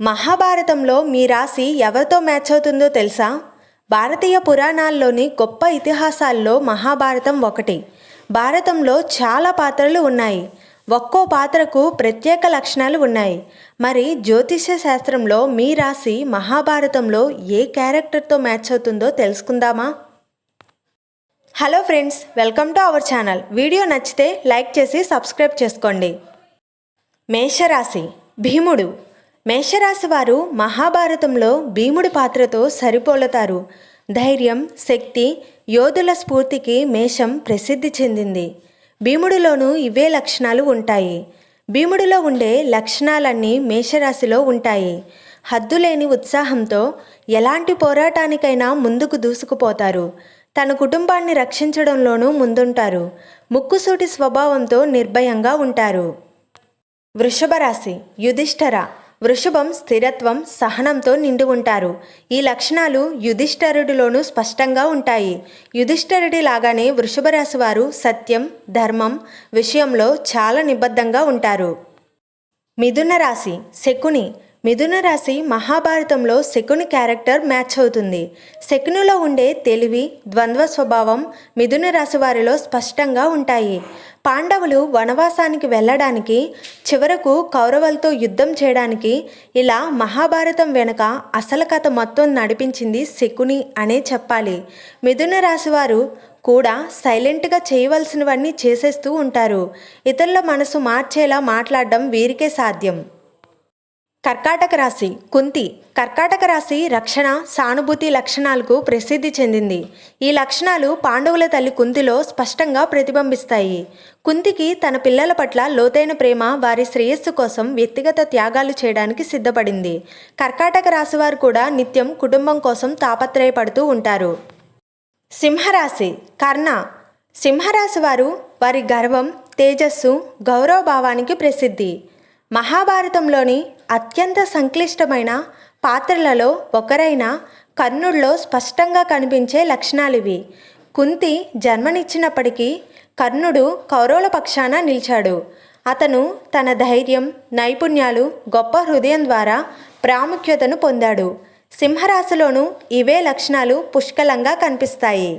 మహాభారతంలో మీ రాశి ఎవరితో మ్యాచ్ అవుతుందో తెలుసా? భారతీయ పురాణాల్లోని గొప్ప ఇతిహాసాల్లో మహాభారతం ఒకటి. భారతంలో చాలా పాత్రలు ఉన్నాయి. ఒక్కో పాత్రకు ప్రత్యేక లక్షణాలు ఉన్నాయి. మరి జ్యోతిష్య శాస్త్రంలో మీ రాశి మహాభారతంలో ఏ క్యారెక్టర్తో మ్యాచ్ అవుతుందో తెలుసుకుందామా? Hello friends welcome to our channel. Video నచ్చితే లైక్ చేసి సబ్స్క్రైబ్ చేసుకోండి. మేషరాశి. భీముడు. మేషరాశి వారు మహాభారతంలో భీముడి పాత్రతో సరిపోలుతారు. ధైర్యం శక్తి యోధుల స్ఫూర్తికి మేషం ప్రసిద్ధి చెందింది. భీముడిలోనూ ఇవే లక్షణాలు ఉంటాయి. భీముడిలో ఉండే లక్షణాలన్నీ మేషరాశిలో ఉంటాయి. హద్దులేని ఉత్సాహంతో ఎలాంటి పోరాటానికైనా ముందుకు దూసుకుపోతారు. తన కుటుంబాన్ని రక్షించడంలోనూ ముందుంటారు. ముక్కుసూటి స్వభావంతో నిర్భయంగా ఉంటారు. వృషభ రాశి యుధిష్ఠర వృషభం స్థిరత్వం సహనంతో నిండి ఉంటారు. ఈ లక్షణాలు యుధిష్ఠరుడిలోనూ స్పష్టంగా ఉంటాయి. యుధిష్ఠరుడి లాగానే వృషభ రాశి వారు సత్యం ధర్మం విషయంలో చాలా నిబద్ధంగా ఉంటారు. మిథున రాశి శకుని. మిథున రాశి మహాభారతంలో శకుని క్యారెక్టర్ మ్యాచ్ అవుతుంది. శకునిలో ఉండే తెలివి ద్వంద్వ స్వభావం మిథున రాశి వారిలో స్పష్టంగా ఉంటాయి. పాండవులు వనవాసానికి వెళ్ళడానికి చివరకు కౌరవులతో యుద్ధం చేయడానికి ఇలా మహాభారతం వెనుక అసలు కథ మొత్తం నడిపించింది శకుని అనే చెప్పాలి. మిథున రాశి వారు కూడా సైలెంట్గా చేయవలసినవన్నీ చేసేస్తూ ఉంటారు. ఇతరుల మనసు మార్చేలా మాట్లాడడం వీరికే సాధ్యం. కర్కాటక రాశి కుంతి. కర్కాటక రాశి రక్షణ సానుభూతి లక్షణాలకు ప్రసిద్ధి చెందింది. ఈ లక్షణాలు పాండవుల తల్లి కుంతిలో స్పష్టంగా ప్రతిబింబిస్తాయి. కుంతికి తన పిల్లల పట్ల లోతైన ప్రేమ వారి శ్రేయస్సు కోసం వ్యక్తిగత త్యాగాలు చేయడానికి సిద్ధపడింది. కర్కాటక రాశి వారు కూడా నిత్యం కుటుంబం కోసం తాపత్రయపడుతూ ఉంటారు. సింహరాశి కర్ణ. సింహరాశి వారు వారి గర్వం తేజస్సు గౌరవభావానికి ప్రసిద్ధి. మహాభారతంలోని అత్యంత సంక్లిష్టమైన పాత్రలలో ఒకరైన కర్ణుడిలో స్పష్టంగా కనిపించే లక్షణాలివి. కుంతి జన్మనిచ్చినప్పటికీ కర్ణుడు కౌరవుల పక్షాన నిలిచాడు. అతను తన ధైర్యం నైపుణ్యాలు గొప్ప హృదయం ద్వారా ప్రాముఖ్యతను పొందాడు. సింహరాశిలోనూ ఇవే లక్షణాలు పుష్కలంగా కనిపిస్తాయి.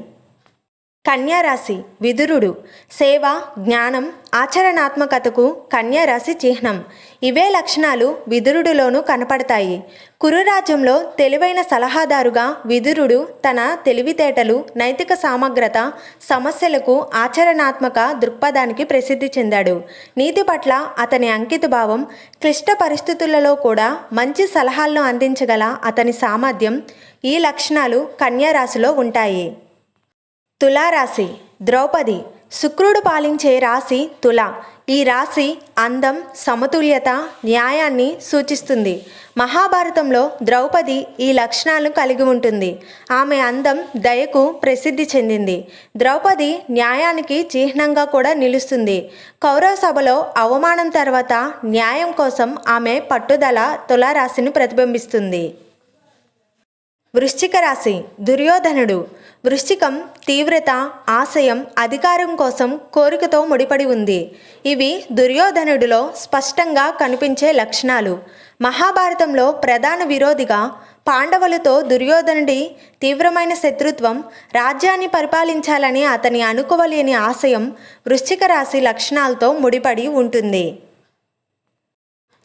కన్యారాశి విదురుడు. సేవ జ్ఞానం ఆచరణాత్మకతకు కన్యారాశి చిహ్నం. ఇవే లక్షణాలు విదురుడులోనూ కనపడతాయి. కురురాజ్యంలో తెలివైన సలహాదారుగా విదురుడు తన తెలివితేటలు నైతిక సామగ్రత సమస్యలకు ఆచరణాత్మక దృక్పథానికి ప్రసిద్ధి చెందాడు. నీతి పట్ల అతని అంకితభావం క్లిష్ట పరిస్థితులలో కూడా మంచి సలహాలను అందించగల అతని సామర్థ్యం ఈ లక్షణాలు కన్యారాశిలో ఉంటాయి. తులారాశి ద్రౌపది శుక్రుడు పాలించే రాశి తుల. ఈ రాశి అందం సమతుల్యత న్యాయాన్ని సూచిస్తుంది. మహాభారతంలో ద్రౌపది ఈ లక్షణాలను కలిగి ఉంటుంది. ఆమె అందం దయకు ప్రసిద్ధి చెందింది. ద్రౌపది న్యాయానికి చిహ్నంగా కూడా నిలుస్తుంది. కౌరవ సభలో అవమానం తర్వాత న్యాయం కోసం ఆమె పట్టుదల తులారాశిని ప్రతిబింబిస్తుంది. వృశ్చిక రాశి దుర్యోధనుడు. వృశ్చికం తీవ్రత ఆశయం అధికారం కోసం కోరికతో ముడిపడి ఉంది. ఇవి దుర్యోధనుడిలో స్పష్టంగా కనిపించే లక్షణాలు. మహాభారతంలో ప్రధాన విరోధిగా పాండవులతో దుర్యోధనుడి తీవ్రమైన శత్రుత్వం రాజ్యాన్ని పరిపాలించాలని అతని అనుకోవలేని ఆశయం వృశ్చిక రాశి లక్షణాలతో ముడిపడి ఉంటుంది.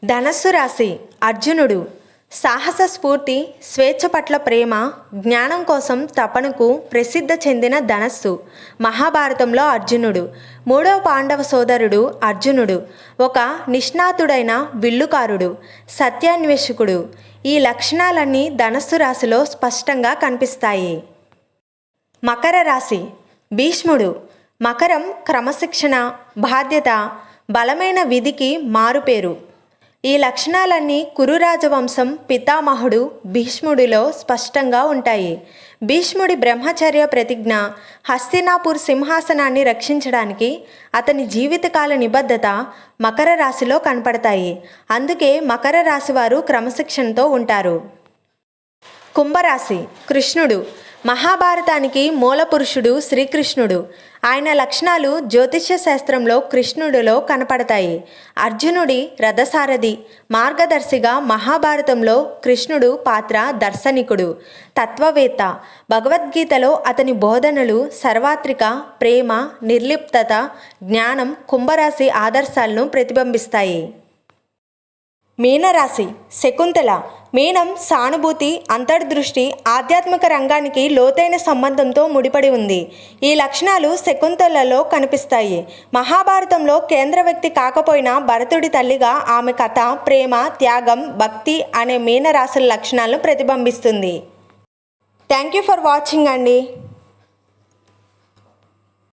ధనస్సు రాశి అర్జునుడు. సాహస స్ఫూర్తి స్వేచ్ఛ పట్ల ప్రేమ జ్ఞానం కోసం తపనకు ప్రసిద్ధ చెందిన ధనస్సు మహాభారతంలో అర్జునుడు. మూడవ పాండవ సోదరుడు అర్జునుడు. ఒక నిష్ణాతుడైన విల్లుకారుడు సత్యాన్వేషకుడు. ఈ లక్షణాలన్నీ ధనస్సు రాశిలో స్పష్టంగా కనిపిస్తాయి. మకర రాశి. భీష్ముడు. మకరం క్రమశిక్షణ బాధ్యత బలమైన విధికి మారుపేరు. ఈ లక్షణాలన్నీ కురు రాజవంశం పితామహుడు భీష్ముడిలో స్పష్టంగా ఉంటాయి. భీష్ముడి బ్రహ్మచర్య ప్రతిజ్ఞ హస్తినాపూర్ సింహాసనాన్ని రక్షించడానికి అతని జీవితకాల నిబద్ధత మకర రాశిలో కనపడతాయి. అందుకే మకర రాశి వారు క్రమశిక్షణతో ఉంటారు. కుంభరాశి కృష్ణుడు మహాభారతానికి మూల పురుషుడు శ్రీకృష్ణుడు. ఆయన లక్షణాలు జ్యోతిష్య శాస్త్రంలో కృష్ణుడిలో కనపడతాయి. అర్జునుడి రథసారథి మార్గదర్శిగా మహాభారతంలో కృష్ణుడు పాత్ర దర్శనికుడు. తత్వవేత్త భగవద్గీతలో అతని బోధనలు సర్వాత్రిక ప్రేమ నిర్లిప్తత జ్ఞానం కుంభరాశి ఆదర్శాలను ప్రతిబింబిస్తాయి. మీనరాశి శకుంతల మీనం సానుభూతి అంతర్దృష్టి ఆధ్యాత్మిక రంగానికి లోతైన సంబంధంతో ముడిపడి ఉంది. ఈ లక్షణాలు శకుంతలలో కనిపిస్తాయి. మహాభారతంలో కేంద్ర వ్యక్తి కాకపోయినా భరతుడి తల్లిగా ఆమె కథ ప్రేమ త్యాగం భక్తి అనే మీనరాశుల లక్షణాలను ప్రతిబింబిస్తుంది. థ్యాంక్ యూ ఫర్ వాచింగ్ అండి.